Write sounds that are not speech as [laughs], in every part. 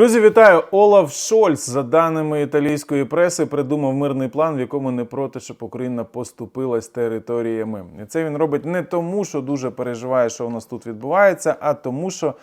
Друзі, вітаю! Олаф Шольц, за даними італійської преси, придумав мирний план, в якому не проти, щоб Україна поступилась територіями. І це він робить не тому, що дуже переживає, що у нас тут відбувається, а тому, що.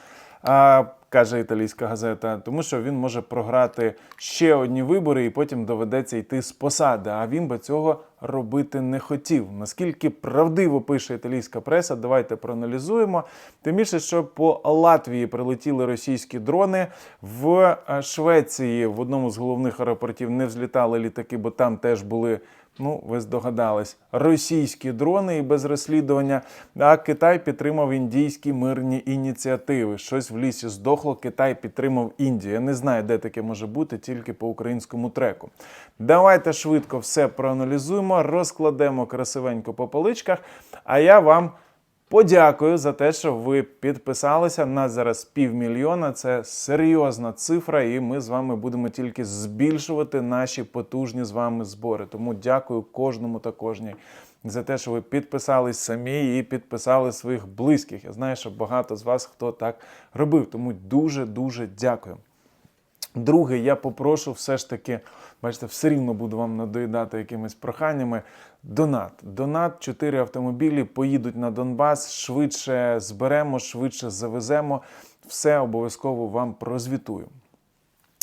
А, каже італійська газета, тому що він може програти ще одні вибори і потім доведеться йти з посади. А він би цього робити не хотів. Наскільки правдиво пише італійська преса, давайте проаналізуємо. Тим більше, що по Латвії прилетіли російські дрони в е, Швеції. В одному з головних аеропортів не взлітали літаки, бо там теж були. Ну, ви здогадались, російські дрони і без розслідування. А Китай підтримав індійські мирні ініціативи. Щось в лісі здохло. Китай підтримав Індію. Я не знаю, де таке може бути, тільки по українському треку. Давайте швидко все проаналізуємо, розкладемо красивенько по поличках. А я вам. Подякую за те, що ви підписалися. Нас зараз півмільйона. Це серйозна цифра, і ми з вами будемо тільки збільшувати наші потужні з вами збори. Тому дякую кожному та кожній за те, що ви підписались самі і підписали своїх близьких. Я знаю, що багато з вас хто так робив. Тому дуже дуже дякую. Друге, я попрошу все ж таки, бачите, все рівно буду вам надоїдати якимись проханнями. Донат. Донат, 4 автомобілі поїдуть на Донбас, швидше зберемо, швидше завеземо. Все обов'язково вам прозвітую.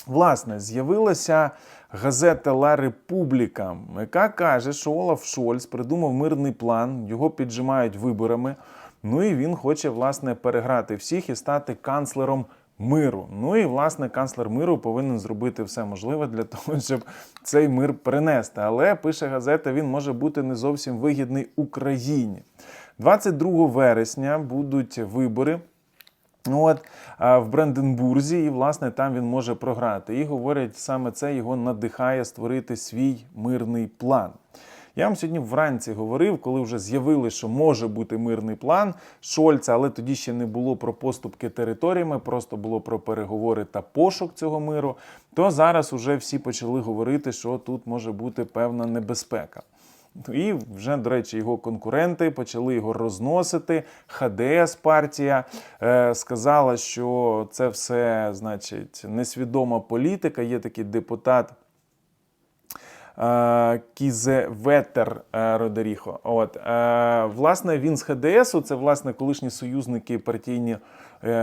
Власне, з'явилася газета Ла Републіка, яка каже, що Олаф Шольц придумав мирний план, його піджимають виборами. Ну і він хоче власне переграти всіх і стати канцлером миру. Ну і власне канцлер миру повинен зробити все можливе для [laughs] того, щоб цей мир принести. Але пише газета, він може бути не зовсім вигідний Україні. 22 вересня будуть вибори. От в Бранденбурзі, і власне там він може програти. І говорять, саме це його надихає створити свій мирний план. Я вам сьогодні вранці говорив, коли вже з'явили, що може бути мирний план Шольца, але тоді ще не було про поступки територіями, просто було про переговори та пошук цього миру. То зараз уже всі почали говорити, що тут може бути певна небезпека. І вже, до речі, його конкуренти почали його розносити. ХДС партія е, сказала, що це все, значить, несвідома політика. Є такий депутат. Е, Кізеветер е, Родеріхо. От е, власне він з ХДСу, це власне колишні союзники партійні,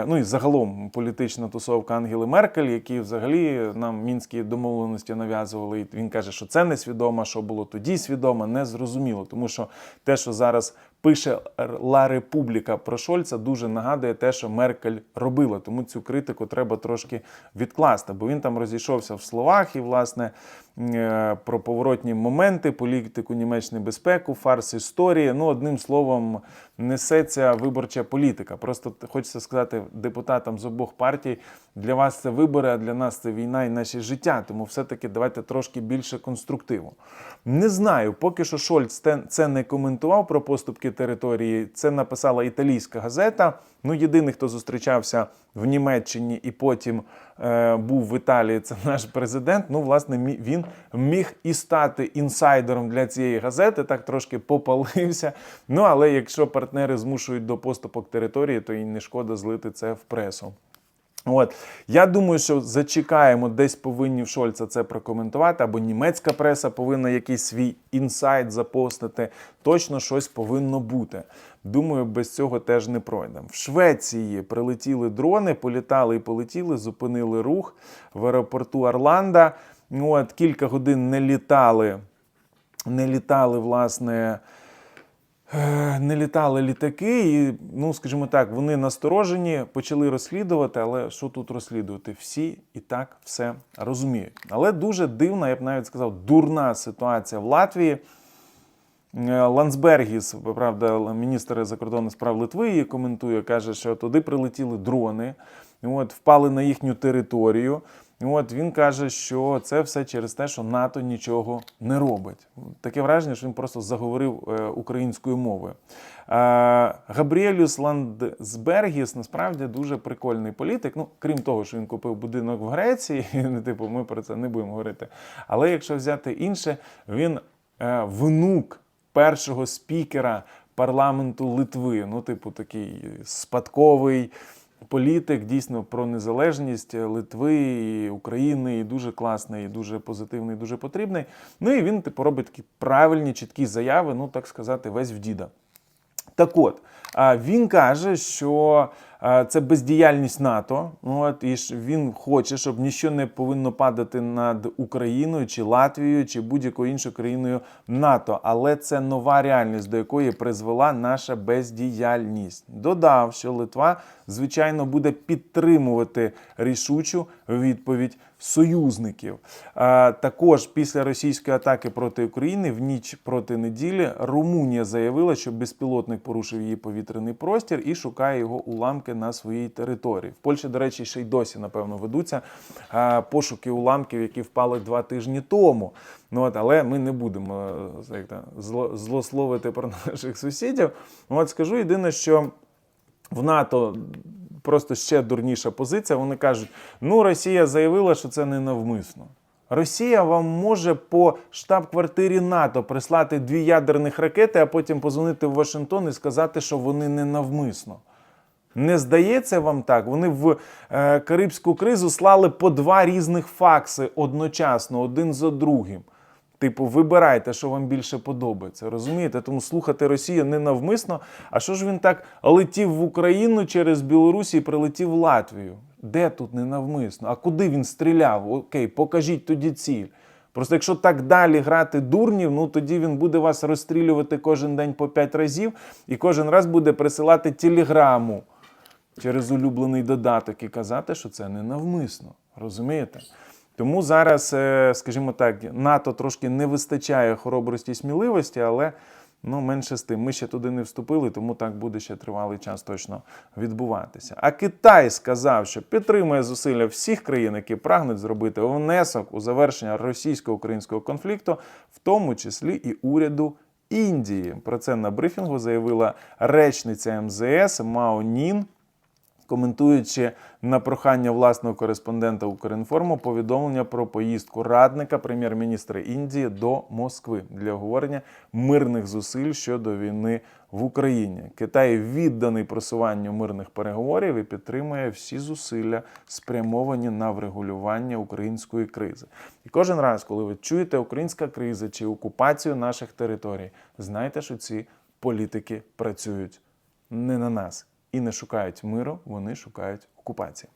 ну і загалом політична тусовка Ангели Меркель, які взагалі нам мінські домовленості нав'язували. І він каже, що це несвідомо, що було тоді свідомо, не зрозуміло. Тому що те, що зараз пише Ла Републіка про Шольца, дуже нагадує те, що Меркель робила. Тому цю критику треба трошки відкласти, бо він там розійшовся в словах і, власне, е, про поворотні моменти, політику німечної безпеку, фарс історії. Ну, одним словом, несеться виборча політика. Просто хочеться сказати депутатам з обох партій: для вас це вибори, а для нас це війна і наше життя. Тому все-таки давайте трошки більше конструктиву. Не знаю, поки що Шольц це не коментував про поступки території. Це написала італійська газета. Ну, єдиний, хто зустрічався в Німеччині і потім е, був в Італії, це наш президент. Ну, власне, він міг і стати інсайдером для цієї газети, так трошки попалився. Ну, але якщо партнери змушують до поступок території, то і не шкода злити це в пресу. От я думаю, що зачекаємо, десь повинні в Шольца це прокоментувати, або німецька преса повинна якийсь свій інсайт запостити. Точно щось повинно бути. Думаю, без цього теж не пройдемо. В Швеції прилетіли дрони, політали і полетіли, зупинили рух в аеропорту Орланда. От кілька годин не літали, не літали, власне. Е, Не літали літаки, і, ну, скажімо так, вони насторожені, почали розслідувати, але що тут розслідувати? Всі і так все розуміють. Але дуже дивна, я б навіть сказав, дурна ситуація в Латвії. Е, Ландсбергіс, правда, міністр закордонних справ Литви її коментує, каже, що туди прилетіли дрони, от, впали на їхню територію. От він каже, що це все через те, що НАТО нічого не робить. Таке враження, що він просто заговорив е, українською мовою. Е, Габріелюс Ландсбергіс насправді дуже прикольний політик. Ну, крім того, що він купив будинок в Греції, [laughs] ну, типу, ми про це не будемо говорити. Але якщо взяти інше, він е, внук першого спікера парламенту Литви. Ну, типу, такий спадковий політик дійсно про незалежність Литви і України, і дуже класний, і дуже позитивний, і дуже потрібний. Ну і він типу робить такі правильні, чіткі заяви, ну так сказати, весь в діда. Так от, він каже, що це бездіяльність НАТО. От, і він хоче, щоб нічого не повинно падати над Україною чи Латвією чи будь-якою іншою країною НАТО. Але це нова реальність, до якої призвела наша бездіяльність. Додав, що Литва, звичайно, буде підтримувати рішучу відповідь союзників. Також після російської атаки проти України в ніч проти неділі Румунія заявила, що безпілотник порушив її повітряний простір і шукає його уламки на своїй території. В Польщі, до речі, ще й досі, напевно, ведуться пошуки уламків, які впали два тижні тому. Ну от, але ми не будемо е, як зло, злословити про [laughs] наших сусідів. Ну, От скажу єдине, що в НАТО просто ще дурніша позиція. Вони кажуть: ну, Росія заявила, що це не навмисно. Росія вам може по штаб-квартирі НАТО прислати дві ядерних ракети, а потім позвонити в Вашингтон і сказати, що вони не навмисно. Не здається вам так? Вони в е, Карибську кризу слали по два різних факси одночасно, один за другим. Типу, вибирайте, що вам більше подобається. Розумієте? Тому слухати Росію не навмисно. А що ж він так летів в Україну через Білорусі і прилетів в Латвію? Де тут не навмисно? А куди він стріляв? Окей, покажіть тоді ціль. Просто якщо так далі грати дурнів, ну тоді він буде вас розстрілювати кожен день по п'ять разів і кожен раз буде присилати телеграму через улюблений додаток і казати, що це не навмисно. Розумієте? Тому зараз, е, скажімо так, НАТО трошки не вистачає хоробрості і сміливості, але ну, менше з тим. Ми ще туди не вступили, тому так буде ще тривалий час точно відбуватися. А Китай сказав, що підтримує зусилля всіх країн, які прагнуть зробити внесок у завершення російсько-українського конфлікту, в тому числі і уряду. Індії про це на брифінгу заявила речниця МЗС Мао Нін коментуючи на прохання власного кореспондента Укрінформу повідомлення про поїздку радника прем'єр-міністра Індії до Москви для обговорення мирних зусиль щодо війни в Україні. Китай відданий просуванню мирних переговорів і підтримує всі зусилля, спрямовані на врегулювання української кризи. І кожен раз, коли ви чуєте українська криза чи окупацію наших територій, знайте, що ці політики працюють не на нас і не шукають миру, вони шукають окупації.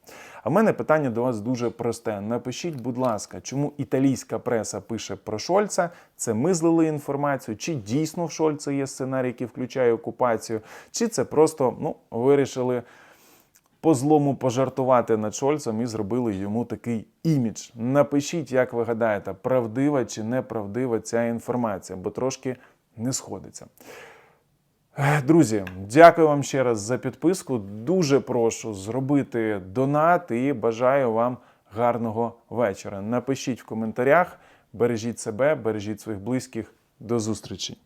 А в мене питання до вас дуже просте. Напишіть, будь ласка, чому італійська преса пише про Шольца? Це ми злили інформацію, чи дійсно в Шольца є сценарій, який включає окупацію, чи це просто ну, вирішили по злому пожартувати над Шольцем і зробили йому такий імідж. Напишіть, як ви гадаєте, правдива чи неправдива ця інформація, бо трошки не сходиться. Друзі, дякую вам ще раз за підписку. Дуже прошу зробити донат і бажаю вам гарного вечора. Напишіть в коментарях, бережіть себе, бережіть своїх близьких. До зустрічі!